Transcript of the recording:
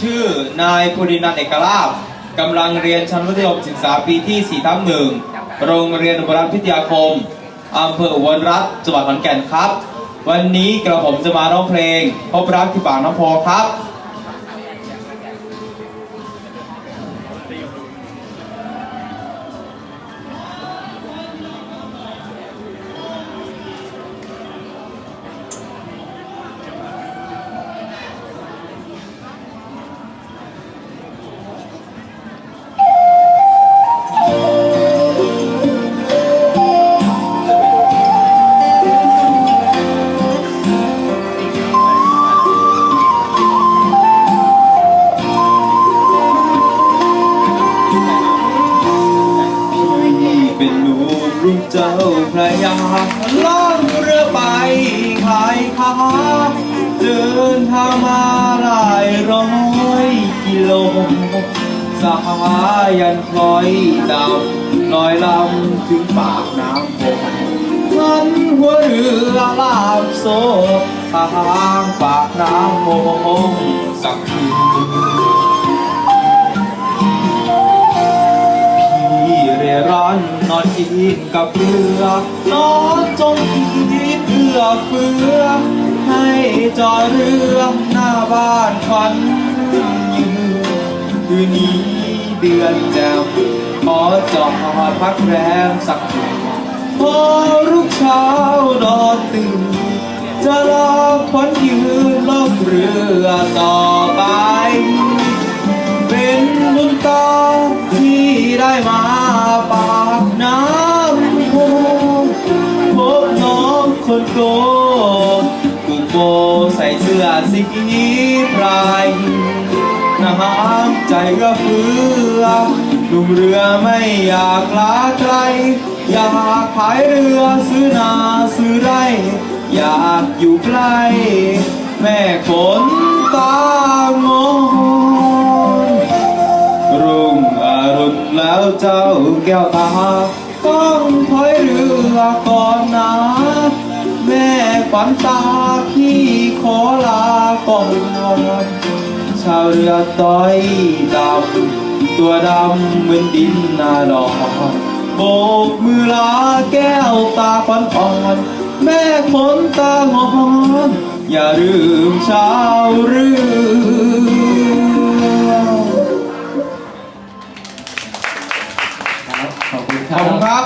ชื่อนายภูรินันเอกลาบกำลังเรียนชั้นมัธยมศึกษาปีที่4ทับหนึ่งโรงเรียนอุบลรัตพิทยาคมอำเภออุบลรัตจังหวัดขอนแก่นครับ วันนี้กระผมจะมาร้องเพลงพบรักที่ปากน้ำพอครับ เจ้าพระยาล่องเรือไปขายค้าเดินทางมาหลายร้อยกิโลสหายันคล้อยดำลอยลำถึงปากน้ำโพทันหัวเรือลาบโซทางปากน้ำโพสักคื นอนกับเรือนอนจมคิดเอื้อเฟือ ให้จอดเรือหน้าบ้านฝันยืนคืนนี้เดือนแจ่มขอจอดพักแรมสักคืนพอรุ่งเช้านอนตื่น จะรอควันยืนล่องเรือต่อ คนโกกุโกใส่เสื้อสีพรายน้ำใจก็เฟือหนุ่มเรือไม่อยากลาไกล อยากขายเรือซื้อนาซื้อไร่ อยากอยู่ใกล้ แม่ฝนตางอนรุ่งอรุณแล้วเจ้าแก้วตา ต้องถอยเรือก่อนนะ ฝันตาพี่ขอลาก่อนชาวเรือต้อยดำตัวดำเหมือนดินนาดอนโบกมือลาแก้วตาฝันอ่อน แม่ฝนตางอนอย่าลืมชาวเรือครับขอบคุณครับ